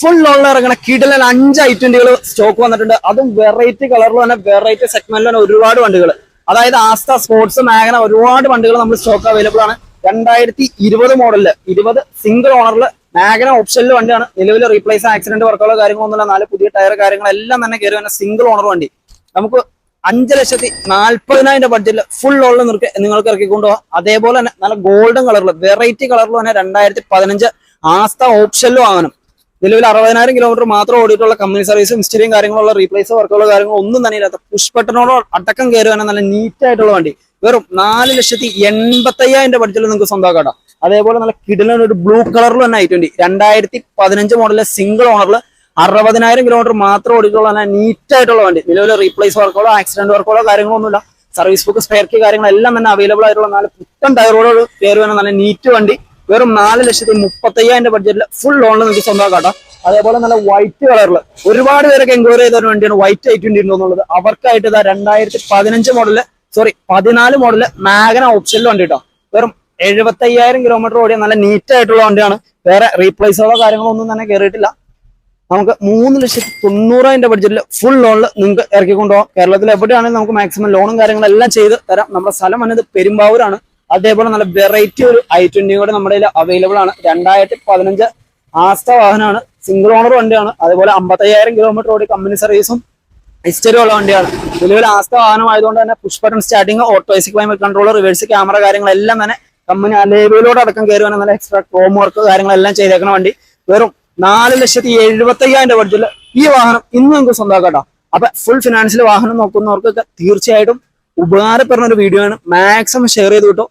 Full ലോണിൽ ഇറങ്ങണ കിടലൻ അഞ്ച് ഐ ട്വന്റികൾ സ്റ്റോക്ക് വന്നിട്ടുണ്ട്. അതും വെറൈറ്റി കളറിൽ തന്നെ വെറൈറ്റി സെഗ്മെന്റിൽ തന്നെ ഒരുപാട് വണ്ടികൾ അതായത് ആസ്ത സ്പോർട്സ് മാഗന ഒരുപാട് വണ്ടികൾ നമ്മൾ സ്റ്റോക്ക് അവൈലബിൾ ആണ്. രണ്ടായിരത്തി ഇരുപത് മോഡലിൽ ഇരുപത് സിംഗിൾ ഓണറിൽ മാഗന ഓപ്ഷനിൽ വണ്ടിയാണ്. നിലവിൽ റീപ്ലേസ് ആക്സിഡന്റ് വർക്കുകളോ കാര്യങ്ങളൊന്നുമില്ല നാല് പുതിയ ടയർ കാര്യങ്ങളെല്ലാം തന്നെ കയറി വരുന്ന സിംഗിൾ ഓണർ വണ്ടി. നമുക്ക് അഞ്ച് ലക്ഷത്തി നാല്പതിനായിരം ബഡ്ജറ്റിൽ ഫുൾ ഓളിൽ നിർക്ക് നിങ്ങൾക്ക് ഇറക്കിക്കൊണ്ട് പോകാം അതേപോലെ തന്നെ നല്ല ഗോൾഡൻ കളറിൽ വെറൈറ്റി കളറിൽ തന്നെ രണ്ടായിരത്തി പതിനഞ്ച് ആസ്ത ഓപ്ഷനിൽ വാങ്ങണം. നിലവിൽ അറുപതിനായിരം കിലോമീറ്റർ മാത്രം ഓടിയിട്ടുള്ള കമ്പനി സർവീസ് മിസ്റ്ററിയും കാര്യങ്ങളുള്ള റീപ്ലേസ് വർക്കുള്ള കാര്യങ്ങൾ ഒന്നും തന്നെ ഇല്ലാത്ത പുഷ്പട്ടനോട് അടക്കം കയറുവാനും നല്ല നീറ്റ് ആയിട്ടുള്ള വണ്ടി. വെറും നാല് ലക്ഷത്തി എൺപത്തി അയ്യായിരം ബഡ്ജറ്റിൽ നിങ്ങൾക്ക് സ്വന്തമാക്കാം അതേപോലെ നല്ല കിടലിന് ഒരു ബ്ലൂ കളറിൽ തന്നെ ഐ ട്വന്റി രണ്ടായിരത്തി പതിനഞ്ച് മോഡലിലെ സിംഗിൾ ഓണറിൽ അറുപതിനായിരം കിലോമീറ്റർ മാത്രം ഓടിയിട്ടുള്ള നല്ല നീറ്റ് ആയിട്ടുള്ള വണ്ടി. നിലവിൽ റീപ്ലേസ് വർക്കുകളോ ആക്സിഡന്റ് വർക്കുകളോ കാര്യങ്ങളോ ഒന്നുമില്ല സർവീസ് ബുക്ക് സ്പെയർ കാര്യങ്ങളെല്ലാം തന്നെ അവൈലബിൾ ആയിട്ടുള്ള നല്ല പുത്തൻ ടയറോട് കയറുവാനും നല്ല നീറ്റ് വണ്ടി. വെറും നാല് ലക്ഷത്തി മുപ്പത്തയ്യായിരം ബഡ്ജറ്റിൽ ഫുൾ ലോണിൽ നിങ്ങൾക്ക് സ്വന്തമാക്കാം അതേപോലെ നല്ല വൈറ്റ് കളറിൽ ഒരുപാട് പേരൊക്കെ എൻക്വയറി ചെയ്ത ഒരു വണ്ടിയാണ് വൈറ്റ് ഐ എന്നുള്ളത്. അവർക്കായിട്ട് ഇതാ രണ്ടായിരത്തി പതിനഞ്ച് മോഡൽ സോറി പതിനാല് മോഡൽ മാഗന ഓപ്ഷനിൽ വണ്ടി കേട്ടോ വെറും എഴുപത്തി അയ്യായിരം കിലോമീറ്റർ ഓടിയ നല്ല നീറ്റ് ആയിട്ടുള്ള വണ്ടിയാണ്. വേറെ റീപ്ലേസുകളോ കാര്യങ്ങളോ ഒന്നും തന്നെ കയറിയിട്ടില്ല നമുക്ക് മൂന്ന് ലക്ഷത്തി തൊണ്ണൂറായിരം ബഡ്ജറ്റിൽ ഫുൾ ലോണിൽ നിങ്ങൾക്ക് ഇറക്കി കൊണ്ടുപോകാം കേരളത്തിൽ എവിടെയാണെങ്കിലും നമുക്ക് മാക്സിമം ലോണും കാര്യങ്ങളെല്ലാം ചെയ്ത് തരാം. നമ്മുടെ സ്ഥലം വന്നത് പെരുമ്പാവൂരാണ്. അതേപോലെ നല്ല വെറൈറ്റി ഒരു ഐ ട്വന്റി കൂടെ നമ്മുടെ അവൈലബിൾ ആണ്. രണ്ടായിരത്തി പതിനഞ്ച് ആസ്ത വാഹനമാണ്. സിംഗിൾ ഓണർ വണ്ടിയാണ്. അതേപോലെ അമ്പത്തയ്യായിരം കിലോമീറ്റർ ഓടി കമ്പനി സർവീസും ഹിസ്റ്ററി ഉള്ള വണ്ടിയാണ്. നിലവിൽ ആസ്ത വാഹനമായതുകൊണ്ട് തന്നെ push button starting automatic climate control reverse camera കാര്യങ്ങളെല്ലാം തന്നെ കമ്പനി അലേബിലോട് അടക്കം കയറുവാൻ നല്ല എക്സ്ട്രാ ക്രോം വർക്ക് കാര്യങ്ങളെല്ലാം ചെയ്തേക്കുന്ന വണ്ടി. വെറും നാല് ലക്ഷത്തി എഴുപത്തി അയ്യായിരം ബഡ്ജറ്റിൽ ഈ വാഹനം ഇന്ന് നിങ്ങൾക്ക് സ്വന്തമാക്കാം അപ്പൊ ഫുൾ ഫിനാൻഷ്യൽ വാഹനം നോക്കുന്നവർക്കൊക്കെ തീർച്ചയായിട്ടും ഉപകാരപ്പെടുന്ന ഒരു വീഡിയോ ആണ്. മാക്സിമം ഷെയർ ചെയ്ത് കിട്ടും